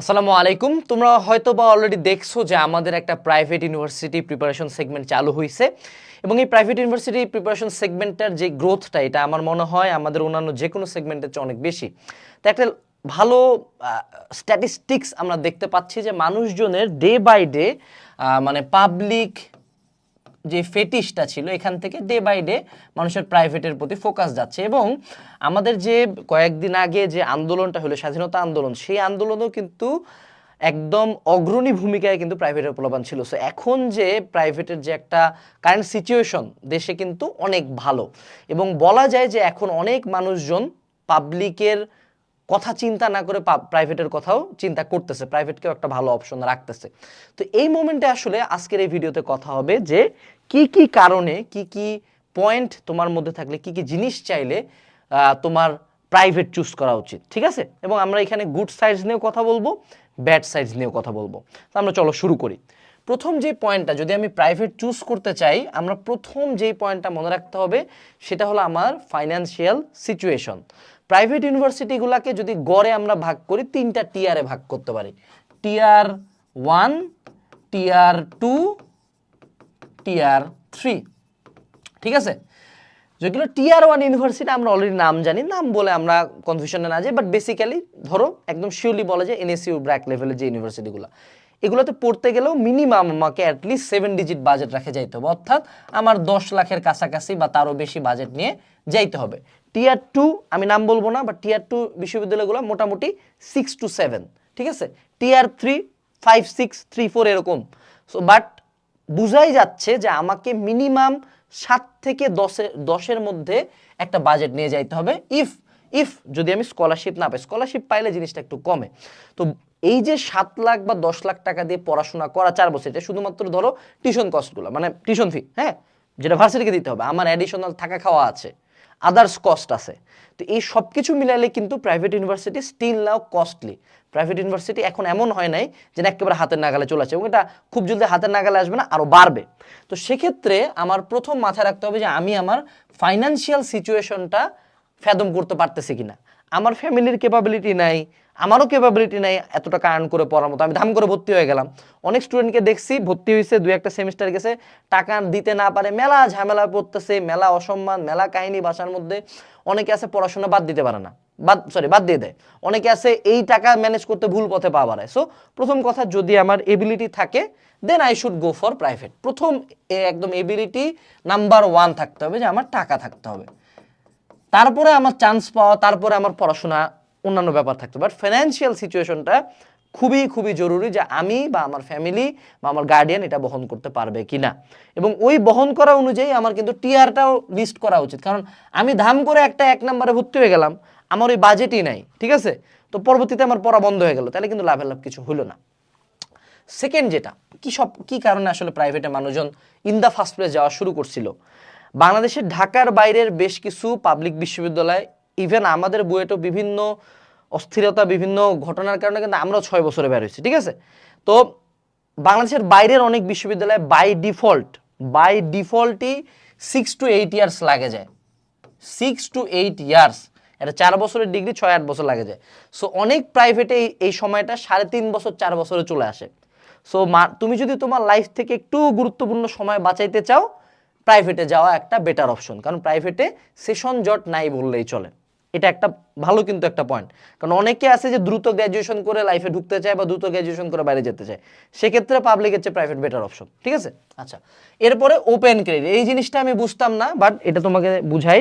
আসসালামু আলাইকুম। তোমরা হয়তো বা অলরেডি দেখছ যে আমাদের একটা প্রাইভেট ইউনিভার্সিটি প্রিপারেশন সেগমেন্ট চালু হয়েছে এবং এই প্রাইভেট ইউনিভার্সিটি প্রিপারেশন সেগমেন্টটার যে গ্রোথটা এটা আমার মনে হয় আমাদের অন্যান্য যে কোনো সেগমেন্টের চেয়ে অনেক বেশি। তো একটা ভালো স্ট্যাটিস্টিক্স আমরা দেখতে পাচ্ছি যে মানুষজনের ডে বাই ডে মানে পাবলিক যে ফেটিসটা ছিল, এখান থেকে ডে বাই ডে মানুষের প্রাইভেটের প্রতি ফোকাস যাচ্ছে এবং আমাদের যে কয়েকদিন আগে যে আন্দোলনটা হলো, স্বাধীনতা আন্দোলন, সেই আন্দোলনও কিন্তু একদম অগ্রণী ভূমিকায় কিন্তু প্রাইভেটের প্রলোভন ছিল। সো এখন যে প্রাইভেটের যে একটা কারেন্ট সিচুয়েশন দেশে কিন্তু অনেক ভালো। এবং বলা যায় যে এখন অনেক মানুষজন পাবলিকের কথা চিন্তা না করে প্রাইভেটের কথাও চিন্তা করতেছে প্রাইভেটকেও একটা ভালো অপশন রাখতেছে। তো এই মোমেন্টে আসলে আজকের এই ভিডিওতে কথা হবে যে, কি কি কারণে, কি কি পয়েন্ট তোমার মধ্যে থাকলে, কি কি জিনিস চাইলে তোমার প্রাইভেট চুজ করা উচিত, ঠিক আছে? এবং আমরা এখানে গুড সাইডস নিয়েও কথা বলব ব্যাড সাইডস নিয়েও কথা বলব। তো আমরা চলো শুরু করি। প্রথম যে পয়েন্টটা যদি আমি প্রাইভেট চুজ করতে চাই, আমরা প্রথম যেই পয়েন্টটা মনে রাখতে হবে, সেটা হলো আমার ফাইন্যান্সিয়াল সিচুয়েশন প্রাইভেট ইউনিভার্সিটিগুলোকে যদি গড়ে আমরা ভাগ করি, তিনটা টিয়ারে ভাগ করতে পারি। Tier one tier two tier three ঠিক আছে? যেগুলো টিয়ার ওয়ান ইউনিভার্সিটি, আমরা অলরেডি নাম জানি। নাম বলে আমরা কনফিউশনে না যাই বাট বেসিক্যালি ধরো, একদম শিওরলি বলা যায় এনএসইউ ব্র্যাক লেভেলের যে ইউনিভার্সিটিগুলো এগুলোতে পড়তে গেলেও মিনিমাম আমাকে অ্যাটলিস্ট সেভেন ডিজিট বাজেট রাখে যাইতে হবে। অর্থাৎ আমার দশ লাখের কাছাকাছি বা তারও বেশি বাজেট নিয়ে যাইতে হবে। টিয়ার টু আমি নাম বলব না বা টিয়ার টু বিশ্ববিদ্যালয়গুলো মোটামুটি সিক্স টু সেভেন ঠিক আছে? Tier three five six three four এরকম। সো বাট বুঝাই যাচ্ছে যে আমাকে মিনিমাম সাত থেকে দশের দশের মধ্যে একটা বাজেট নিয়ে যাইতে হবে। ইফ ইফ যদি আমি স্কলারশিপ না পাই স্কলারশিপ পাইলে জিনিসটা একটু কমে। তো এই যে সাত লাখ বা দশ লাখ টাকা দিয়ে পড়াশোনা করা চার বছর, এটা শুধুমাত্র ধরো টিউশন কস্টগুলো মানে টিউশন ফি হ্যাঁ? যেটা ভার্সিটিকে দিতে হবে, আমার অ্যাডিশনাল থাকা খাওয়া আছে। আদার্স কস্ট আছে। তো এই সব কিছু মিলালে কিন্তু private university still now costly private university এখন এমন হয় নাই যে একেবারে হাতের নাগালে চলে আসে এবং এটা খুব জলদি হাতের নাগালে আসবে না আরও বাড়বে। তো সেক্ষেত্রে আমার প্রথম মাথায় রাখতে হবে যে আমি আমার ফাইন্যান্সিয়াল সিচুয়েশনটা ফ্যাদম করতে পারতেছি কিনা। আমার ফ্যামিলির ক্যাপাবিলিটি নাই, আমারও ক্যাপাবিলিটি নাই এত টাকা আর্ন করে পড়ার মতো। আমি ধাম করে ভর্তি হয়ে গেলাম। অনেক স্টুডেন্টকে দেখছি, ভর্তি হয়েছে দু একটা সেমিস্টার গেছে, টাকা দিতে না পারে, মেলা ঝামেলা পড়তেছে, মেলা অসম্মান, মেলা কাহিনী বাসার মধ্যে। অনেকে আছে পড়াশোনা বাদ দিতে পারে না। বাদ সরি বাদ দিয়ে দেয়। অনেকে আছে এই টাকা ম্যানেজ করতে ভুল পথে পা বাড়ায়। সো প্রথম কথা, যদি আমার এবিলিটি থাকে then I should go for private প্রথম একদম এবিলিটি নাম্বার ওয়ান থাকতে হবে যে আমার টাকা থাকতে হবে। তারপরে আমার চান্স পাওয়া, তারপরে আমার পড়াশোনা, অন্যান্য ব্যাপার থাকতো বাট ফিনান্সিয়াল সিচুয়েশনটা খুবই খুবই জরুরি যে আমি বা আমার ফ্যামিলি বা আমার গার্ডিয়ান এটা বহন করতে পারবে কি না এবং ওই বহন করা অনুযায়ী আমার কিন্তু টিআরটাও লিস্ট করা উচিত। কারণ আমি ধাম করে একটা এক নম্বরে ভর্তি হয়ে গেলাম, আমার ওই বাজেটই নাই, ঠিক আছে? তো পরবর্তীতে আমার পড়া বন্ধ হয়ে গেল, তাহলে কিন্তু লাভের লাভ কিছু হলো না। সেকেন্ড যেটা, কি সব, কি কারণে আসলে প্রাইভেটে মানুষজন ইন দ্য ফার্স্ট প্লেস যাওয়া শুরু করছিল? বাংলাদেশের ঢাকার বাইরের বেশ কিছু পাবলিক বিশ্ববিদ্যালয় ইভেন আমাদের বুয়েটও বিভিন্ন অস্থিরতা, বিভিন্ন ঘটনার কারণে কিন্তু আমরাও ছয় বছরে বের হয়েছি, ঠিক আছে? তো বাংলাদেশের বাইরের অনেক বিশ্ববিদ্যালয় বাই ডিফল্ট বাই ডিফল্টই সিক্স টু এইট ইয়ার্স লাগে যায়। সিক্স টু এইট ইয়ার্স এটা চার বছরের ডিগ্রি ছয়, আট বছর লাগে যায়। সো অনেক প্রাইভেটে এই- সময়টা সাড়ে তিন বছর, চার বছরে চলে আসে। সো তুমি যদি তোমার লাইফ থেকে একটু গুরুত্বপূর্ণ সময় বাঁচাইতে চাও প্রাইভেটে যাওয়া একটা বেটার অপশন কারণ প্রাইভেটে সেশন জট নাই বললেই চলে। এটা একটা ভালো কিন্তু একটা পয়েন্ট কারণ অনেকে আছে যে দ্রুত গ্র্যাজুয়েশন করে লাইফে ঢুকতে চায় বা দ্রুত গ্র্যাজুয়েশন করে বাইরে যেতে চায়, সেক্ষেত্রে পাবলিকের চেয়ে প্রাইভেট বেটার অপশন ঠিক আছে? আচ্ছা এরপরে ওপেন ক্রেডিট এই জিনিসটা আমি বুঝতাম না বাট এটা তোমাকে বুঝাই।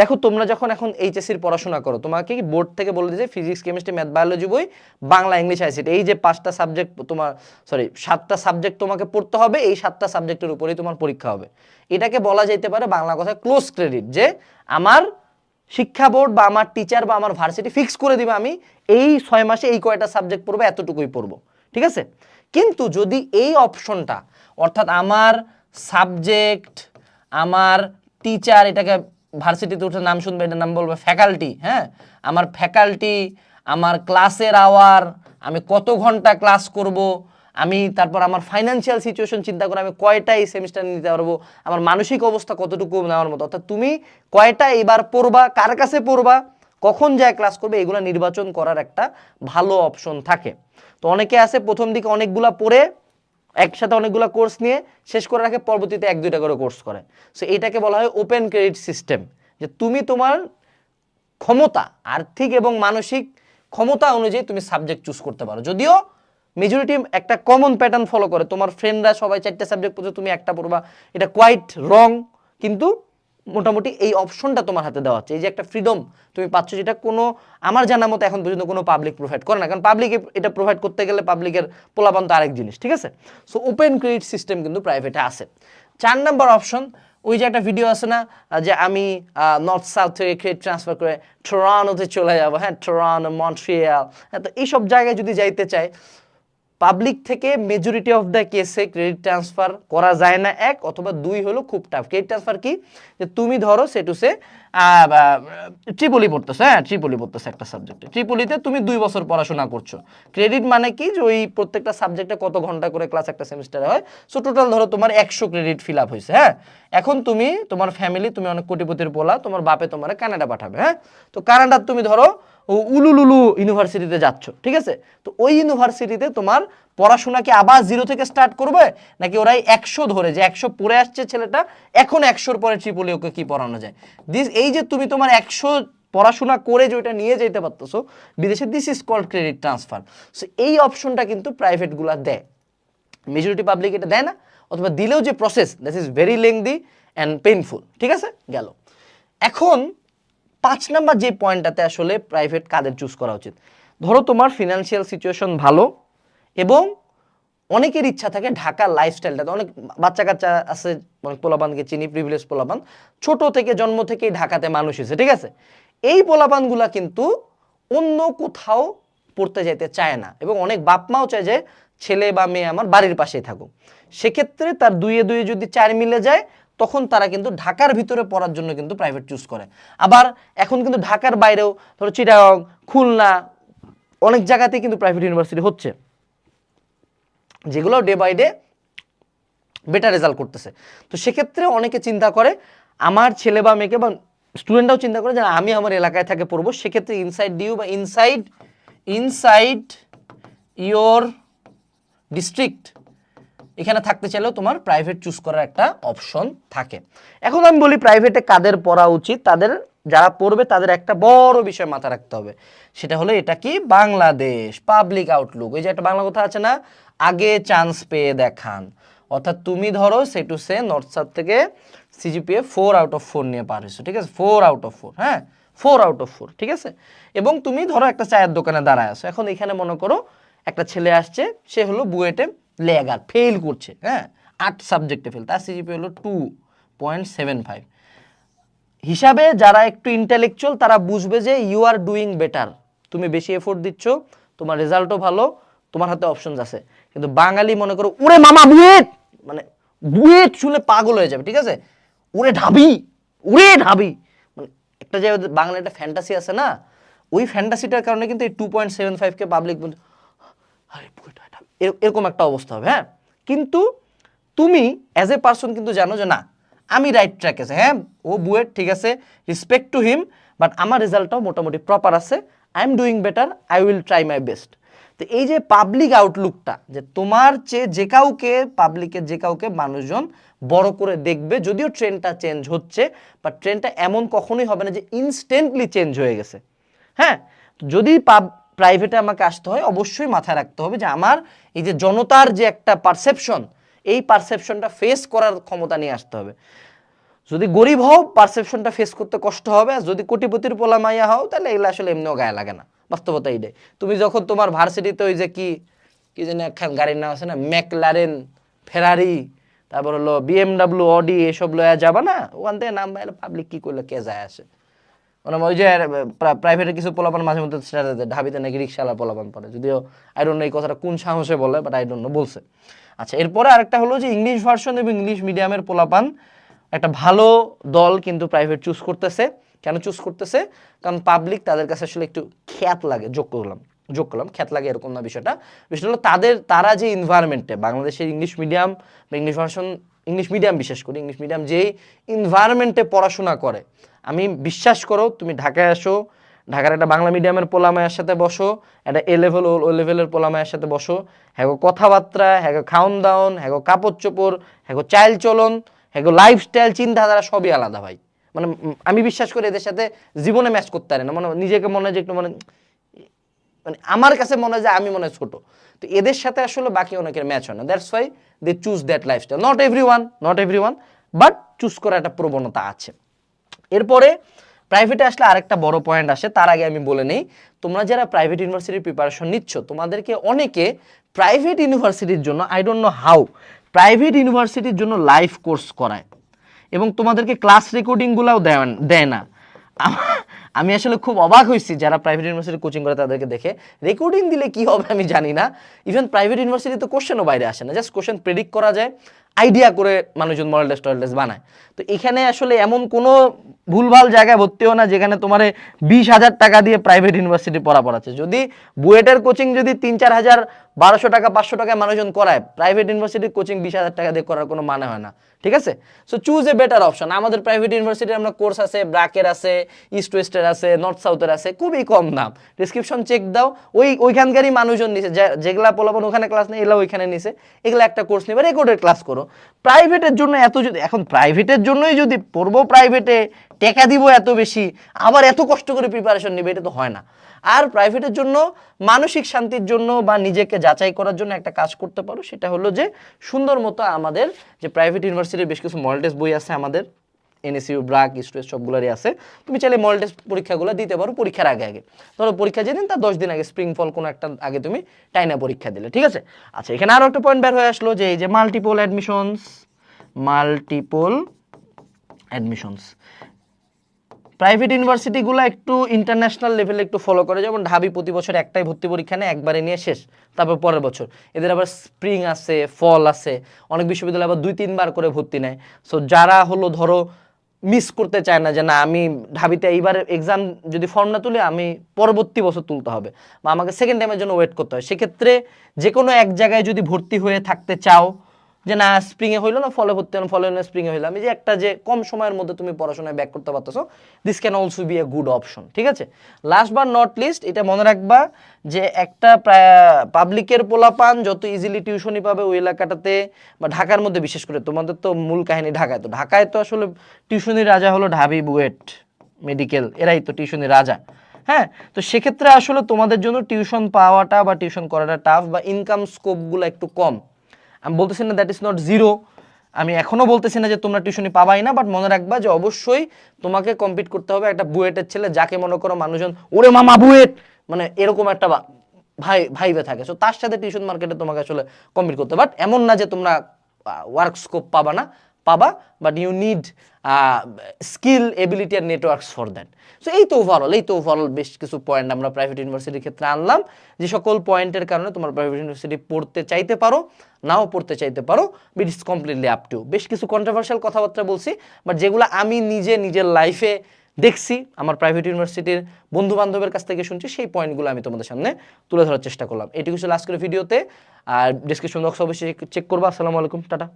দেখো, তোমরা যখন এখন এইচএসসির পড়াশোনা করো, তোমাকে কি বোর্ড থেকে বলে দিয়েছে ফিজিক্স, কেমিস্ট্রি, ম্যাথ, বায়োলজি বই, বাংলা, ইংলিশ, আইসিটি। এই যে পাঁচটা সাবজেক্ট তোমার সরি সাতটা সাবজেক্ট তোমাকে পড়তে হবে, এই সাতটা সাবজেক্টের উপরেই তোমার পরীক্ষা হবে। এটাকে বলা যেতে পারে বাংলা কথায় ক্লোজ ক্রেডিট যে আমার শিক্ষা বোর্ড বা আমার টিচার বা আমার ভার্সিটি ফিক্স করে দিবে আমি, এই ছয় মাসে এই কয়টা সাবজেক্ট পড়ব, এতটুকুই পড়ব। ঠিক আছে? কিন্তু যদি এই অপশনটা অর্থাৎ আমার সাবজেক্ট আমার টিচার এটাকে ভার্সিটিতে উঠে নাম শুনবে, এটার নাম বলবে ফ্যাকাল্টি হ্যাঁ? আমার ফ্যাকাল্টি, আমার ক্লাসের আওয়ার, আমি কত ঘণ্টা ক্লাস করব, আমি তারপর আমার ফাইন্যান্সিয়াল সিচুয়েশন চিন্তা করে আমি কয়টা এই সেমিস্টার নিতে পারব, আমার মানসিক অবস্থা কতটুকু নেওয়ার মতো, অর্থাৎ তুমি কয়টা এবার পড়বা, কার কাছে পড়বা, কখন যায় ক্লাস করবে, এগুলো নির্বাচন করার একটা ভালো অপশন থাকে। তো অনেকে আছে, প্রথম দিকে অনেকগুলা পড়ে একসাথে অনেকগুলো কোর্স নিয়ে শেষ করে রাখে, পরবর্তীতে এক, দুইটা করে কোর্স করে। সো এটাকে বলা হয় ওপেন ক্রেডিট সিস্টেম। যে তুমি তোমার ক্ষমতা, আর্থিক এবং মানসিক ক্ষমতা অনুযায়ী তুমি সাবজেক্ট চুজ করতে পারো। যদিও মেজরিটি একটা কমন প্যাটার্ন ফলো করে। তোমার ফ্রেন্ডরা সবাই চারটে সাবজেক্ট পড়ছে, তুমি একটা পড়বা। এটা কোয়াইট রং কিন্তু মোটামুটি এই অপশনটা তোমার হাতে দেওয়া হচ্ছে। এই যে একটা ফ্রিডম তুমি পাচ্ছ যেটা কোনো, আমার জানা মতো এখন পর্যন্ত কোনো পাবলিক প্রোভাইড করে না। কারণ পাবলিক এটা প্রোভাইড করতে গেলে পাবলিকের পোলাপান তো আরেক জিনিস, ঠিক আছে? সো ওপেন ক্রেডিট সিস্টেম কিন্তু প্রাইভেটে আছে। চার নাম্বার অপশন ওই যে একটা ভিডিও আছে না, যে আমি নর্থ সাউথ থেকে ক্রেডিট ট্রান্সফার করে টরানোতে চলে যাব। হ্যাঁ টরানো মন্ট্রিয়াল হ্যাঁ তো এইসব জায়গায় যদি যাইতে চাই পাবলিক থেকে মেজরিটি অফ দ্য কেসে ক্রেডিট ট্রান্সফার করা যায় না, এক, অথবা দুই হলো খুব টাফ ক্রেডিট ট্রান্সফার কি? যে তুমি ধরো সেটুসে ট্রিপলি পড়তেছো হ্যাঁ ট্রিপলি পড়তেছো একটা সাবজেক্টে ট্রিপলিতে তুমি দুই বছর পড়াশোনা করছ। ক্রেডিট মানে কি? যে ওই প্রত্যেকটা সাবজেক্টে কত ঘণ্টা করে ক্লাস একটা সেমিস্টারে হয়? সো টোটাল ধরো তোমার একশো ক্রেডিট ফিল আপ হয়েছে হ্যাঁ? এখন তুমি, তোমার ফ্যামিলি তুমি অনেক কোটিপতির পোলা, তোমার বাপে তোমার কানাডা পাঠাবে হ্যাঁ? তো কানাডার তুমি ধরো উলুলুলু ইউনিভার্সিটিতে যাচ্ছ, ঠিক আছে? তো ওই ইউনিভার্সিটিতে তোমার পড়াশোনা কি আবার জিরো থেকে স্টার্ট করবে? নাকি ওরাই একশো ধরে যে একশো পড়ে আসছে ছেলেটা, এখন একশোর পরে ট্রিপলি ওকে কি পড়ানো যায়? দিস এই যে তুমি তোমার একশো পড়াশোনা করে যে ওইটা নিয়ে যেতে পারতেছো, বিদেশে this is called credit transfer so এই অপশনটা কিন্তু প্রাইভেটগুলো দেয়। মেজরিটি পাবলিক এটা দেয় না, অথবা দিলেও যে process that is very lengthy and painful ঠিক আছে? গেল। এখন পাঁচ নাম্বার যে পয়েন্টটাতে আসলে প্রাইভেট কাদের চুজ করা উচিত? ধরো তোমার ফিনান্সিয়াল সিচুয়েশন ভালো এবং অনেকের ইচ্ছা থাকে ঢাকার লাইফস্টাইলটাতে অনেক বাচ্চা কাচ্চা আছে, অনেক পোলাপানকে চিনি প্রিভিলেজ পোলাপান, ছোট থেকে জন্ম থেকেই ঢাকাতে মানুষ হয়েছে, ঠিক আছে? এই পোলাপানগুলা কিন্তু অন্য কোথাও পড়তে যেতে চায় না এবং অনেক বাপ মাও চায় যে ছেলে বা মেয়ে আমার বাড়ির পাশেই থাকুক। সেক্ষেত্রে তার দুইয়ে দুইয়ে যদি চার মিলে যায় তখন তারা কিন্তু ঢাকার ভিতরে পড়ার জন্য কিন্তু প্রাইভেট চুজ করে। আবার এখন কিন্তু ঢাকার বাইরেও ধরো চিটাগং, খুলনা অনেক জায়গাতেই কিন্তু প্রাইভেট ইউনিভার্সিটি হচ্ছে। যেগুলো day by day better result করতেছে। তো সেক্ষেত্রে অনেকে চিন্তা করে, আমার ছেলে বা মেয়েকে বা স্টুডেন্টরাও চিন্তা করে যে আমি আমার এলাকায় থাকে পড়ব। সেক্ষেত্রে ইনসাইড ডিউ বা ইনসাইড ইনসাইড ইয়োর ডিস্ট্রিক্ট এখানে থাকতে চাইলেও তোমার প্রাইভেট চুজ করার একটা অপশন থাকে। এখন আমি বলি প্রাইভেটে কাদের পড়া উচিত? তাদের, যারা পড়বে তাদের একটা বড় বিষয় মাথা রাখতে হবে। সেটা হলো এটা কি? বাংলাদেশ পাবলিক আউটলুক ওই যে একটা বাংলা কথা আছে না? আগে চান্স পেয়ে দেখান। অর্থাৎ তুমি ধরো say to say North South থেকে CGPA four out of four নিয়ে পার হয়েছো, ঠিক আছে? ফোর আউট অফ ফোর হ্যাঁ? ফোর আউট অফ ফোর ঠিক আছে? এবং তুমি ধরো একটা চায়ের দোকানে দাঁড়ায় আছো। এখন এখানে মনে করো একটা ছেলে আসছে, সে হলো বুয়েটে লেগার ফেল করছে হ্যাঁ? আট সাবজেক্টে ফেল, তার সিজিপি হলো টু পয়েন্ট সেভেন ফাইভ। হিসাবে যারা একটু ইন্টেলেকচুয়াল তারা বুঝবে যে ইউ আর ডুইং বেটার তুমি বেশি এফোর্ট দিচ্ছ, তোমার রেজাল্টও ভালো, তোমার হাতে অপশনস আছে। কিন্তু বাঙালি মনে করো ওরে মামা, বুয়েট! মানে বুয়েট শুনে পাগল হয়ে যাবে, ঠিক আছে? ওরে ঢাবি ওরে ঢাবি। মানে একটা যে বাংলা একটা ফ্যান্টাসি আছে না? ওই ফ্যান্টাসিটার কারণে কিন্তু এই টু পয়েন্ট সেভেন ফাইভকে পাবলিক আরে বুয়েট এরকম একটা অবস্থা হবে হ্যাঁ? কিন্তু তুমি অ্যাজ এ পার্সন কিন্তু জানো যে না, আমি রাইট ট্র্যাক আছে হ্যাঁ? ও বুয়েট, ঠিক আছে? রিসপেক্ট টু হিম বাট আমার রেজাল্টটাও মোটামুটি প্রপার আছে। I am doing better I will try my best তো এই যে পাবলিক আউটলুকটা যে তোমার চেয়ে যে কাউকে পাবলিকের যে কাউকে মানুষজন বড় করে দেখবে, যদিও ট্রেনটা চেঞ্জ হচ্ছে বাট ট্রেনটা এমন কখনোই হবে না যে ইনস্ট্যান্টলি চেঞ্জ হয়ে গেছে। হ্যাঁ? যদি প্রাইভেটে আমাকে আসতে হয়, অবশ্যই মাথায় রাখতে হবে যে আমার এই যে জনতার যে একটা পারসেপশন এই পারসেপশনটা ফেস করার ক্ষমতা নিয়ে আসতে হবে। যদি গরিব হও পারসেপশনটা ফেস করতে কষ্ট হবে, আর যদি কোটিপতির পোলা মাইয়া হও, তাহলে এগুলো আসলে এমনিও গায়ে লাগে না। বাস্তবতা এইটাই। তুমি যখন তোমার ভার্সিটিতে ওই যে কি কি জানি একখান গাড়ির নাম আছে না, ম্যাকলারেন, ফেরারি, তারপর হলো বিএমডাব্লিউ অডি এসব লয়া যাবা না, ওখান থেকে নাম পাবলিক কি করলে কে যায় আসে? মানে ওই যে প্রাইভেটের কিছু পোলাপান মাঝে মধ্যে সেটা ঢাবিতে নাকি রিক্সাওয়ালা পোলাপান পড়ে যদিও আই ডোন্ট নো এই কথাটা কোন সাহসে বলে বাট আই ডোন্ট নো বলছে। আচ্ছা এরপরে আরেকটা হলো যে ইংলিশ ভার্সন এবং ইংলিশ মিডিয়ামের পোলাপান একটা ভালো দল কিন্তু প্রাইভেট চুজ করতেছে। কেন চুজ করতেছে? কারণ পাবলিক তাদের কাছে আসলে একটু খ্যাত লাগে, যোগ করলাম যোগ করলাম, খ্যাত লাগে এরকম না বিষয়টা। বিষয়টা হলো তাদের, তারা যে ইনভায়রনমেন্টে বাংলাদেশের ইংলিশ মিডিয়াম বা ইংলিশ ভার্সন ইংলিশ মিডিয়াম বিশেষ করে ইংলিশ মিডিয়াম যেই ইনভায়রনমেন্টে পড়াশোনা করে আমি বিশ্বাস করো, তুমি ঢাকায় আসো, ঢাকার একটা বাংলা মিডিয়ামের পোলামায়ের সাথে বসো, একটা এ লেভেল ও লেভেলের পোলামায়ের সাথে বসো। হ্যাগো কথাবার্তা হ্যাগো খাওন দাওন হ্যাগো কাপড় চোপড় হ্যাগো চাইল চলন হ্যাগো লাইফস্টাইল চিন্তাধারা সবই আলাদা ভাই। মানে আমি বিশ্বাস করি এদের সাথে জীবনে ম্যাচ করতে পারে না। মানে নিজেকে মনে হয় যে একটু মানে মানে আমার কাছে মনে হয় যে আমি মনে হয় ছোট। তো এদের সাথে আসলে বাকি অনেকের ম্যাচ হয় না। That's why they choose that lifestyle not every one not every one but choose করার একটা প্রবণতা আছে। এরপরে প্রাইভেটে আসলে আরেকটা বড় পয়েন্ট আসে, তার আগে আমি বলে নেই। তোমরা যারা প্রাইভেট ইউনিভার্সিটির প্রিপারেশন নিচ্ছ, তোমাদেরকে অনেকে প্রাইভেট ইউনিভার্সিটির জন্য I don't know how private ইউনিভার্সিটির জন্য লাইভ কোর্স করায় এবং তোমাদেরকে ক্লাস রেকর্ডিংগুলোও দেয় না। আমি আসলে খুব অবাক হয়েছি যারা প্রাইভেট ইউনিভার্সিটি কোচিং করে তাদেরকে দেখে। রেকর্ডিং দিলে কি হবে আমি জানি না। ইভেন প্রাইভেট ইউনিভার্সিটি তো কোশ্চেনও বাইরে আসে না। জাস্ট কোশ্চেন প্রেডিক্ট করা যায়। আইডিয়া করে মানুষজন মডেল টেস্ট টয়েল টেস্ট বানায়। তো এখানে আসলে এমন কোনো ভুলভাল জায়গায় ভর্তি ভর্তিও না, যেখানে তোমার বিশ হাজার টাকা দিয়ে প্রাইভেট ইউনিভার্সিটি পড়া পড়াচ্ছে যদি বুয়েটের কোচিং যদি তিন চার হাজার, বারোশো টাকা, পাঁচশো টাকায় মানুষজন করায় প্রাইভেট ইউনিভার্সিটির কোচিং বিশ হাজার টাকা দিয়ে করার কোনো মানে হয় না। ঠিক আছে? So choose a better option আমাদের প্রাইভেট ইউনিভার্সিটি আমরা কোর্স আছে ব্রাকের আছে ইস্ট ওয়েস্টের আছে নর্থ সাউথের আছে, খুবই কম দাম। ডিসক্রিপশন চেক দাও। ওই, ওইখানকারই মানুষজন নিছে। যেগুলা পোলাপন ওখানে ক্লাস নেই, এগুলা ওইখানে নিছে। এগুলা একটা কোর্স নেবে রেকর্ডের ক্লাস করো। প্রাইভেটের জন্য এত যদি, এখন প্রাইভেটের জন্যই যদি পড়ব প্রাইভেটে, টেকা দিব এত বেশি, আবার এত কষ্ট করে প্রিপারেশন নেবে, এটা তো হয় না। আর প্রাইভেটের জন্য মানসিক শান্তির জন্য বা নিজেকে যাচাই করার জন্য একটা কাজ করতে পারো, সেটা হলো যে সুন্দর মতো আমাদের যে প্রাইভেট ইউনিভার্সিটির বেশ কিছু মডেল টেস্ট বই আছে আমাদের এনএসইউ ব্রাক স্ট্রেস সবগুলোরই আছে। তুমি চাইলে মডেল টেস্ট পরীক্ষাগুলো দিতে পারো পরীক্ষার আগে আগে। ধরো পরীক্ষা যেদিন, তার দশ দিন আগে স্প্রিং ফল কোনো একটা আগে তুমি টাইনা পরীক্ষা দিলে, ঠিক আছে? আচ্ছা এখানে আরও একটা পয়েন্ট বের হয়ে আসলো যে এই যে multiple admissions multiple admissions private ইউনিভার্সিটিগুলো একটু ইন্টারন্যাশনাল লেভেলে একটু ফলো করে। যেমন ঢাবি প্রতি বছর একটাই ভর্তি পরীক্ষা নেয়, একবারে নিয়ে শেষ। তারপর পরের বছর। এদের আবার স্প্রিং আছে ফল আছে। অনেক বিশ্ববিদ্যালয় আবার দুই, তিনবার করে ভর্তি নেয়। সো যারা হলো ধরো মিস করতে চায় না যে না, আমি ঢাবিতে এইবার এক্সাম যদি ফর্ম না তুলে আমি পরবর্তী বছর তুলতে হবে বা আমাকে সেকেন্ড টাইমের জন্য ওয়েট করতে হয়। সেক্ষেত্রে যে কোনো এক জায়গায় যদি ভর্তি হয়ে থাকতে চাও যে না স্প্রিংয়ে হইল না, ফলে ভর্তি হলো ফলে হলো স্প্রিংয়ে হইল আমি যে একটা যে কম সময়ের মধ্যে তুমি পড়াশোনায় ব্যাক করতে পারতেছো this can also be a good option ঠিক আছে? লাস্ট বার নট লিস্ট এটা মনে রাখবা যে একটা পাবলিকের পোলাপান যত ইজিলি টিউশনই পাবে ওই এলাকাটাতে বা ঢাকার মধ্যে, বিশেষ করে তোমাদের তো মূল কাহিনী ঢাকায়। তো ঢাকায় তো আসলে টিউশনির রাজা হলো ঢাবি বুয়েট মেডিকেল এরাই তো টিউশনির রাজা। হ্যাঁ? তো সেক্ষেত্রে আসলে তোমাদের জন্য টিউশন পাওয়াটা বা টিউশন করাটা টাফ বা ইনকাম স্কোপগুলো একটু কম। আমি বলতেছি না দ্যাট ইজ নট জিরো আমি এখনও বলতেছি না যে তোমরা টিউশনি পাবাই না বাট মনে রাখবা যে অবশ্যই তোমাকে কম্পিট করতে হবে একটা বুয়েটের ছেলে যাকে মনে করো মানুষজন, ওরে মামা বুয়েট! মানে এরকম একটা ভাই, ভাইবে থাকে। সো তার সাথে টিউশন মার্কেটে তোমাকে আসলে কম্পিট করতে বাট এমন না যে তোমরা ওয়ার্ক স্কোপ পাবা না। পাবা but you need skill ability R networks for that so এই তো ওভারঅল এই তো ওভারঅল বেশ কিছু পয়েন্ট আমরা প্রাইভেট ইউনিভার্সিটির ক্ষেত্রে আনলাম, যে সকল পয়েন্টের কারণে তোমার প্রাইভেট ইউনিভার্সিটি পড়তে চাইতে পারো, নাও পড়তে চাইতে পারো bit is completely up to বেশ কিছু কন্ট্রোভার্সিয়াল কথাবার্তা বলছি বাট যেগুলো আমি নিজে নিজের লাইফে দেখছি, আমার প্রাইভেট ইউনিভার্সিটির বন্ধু বান্ধবের কাছ থেকে শুনছি, সেই পয়েন্টগুলো আমি তোমাদের সামনে তুলে ধরার চেষ্টা করলাম। এটুকু লাস্ট করে ভিডিওতে আর ডিসক্রিপশন বক্স অবশ্যই চেক করব। আসসালামু আলাইকুম, টাটা।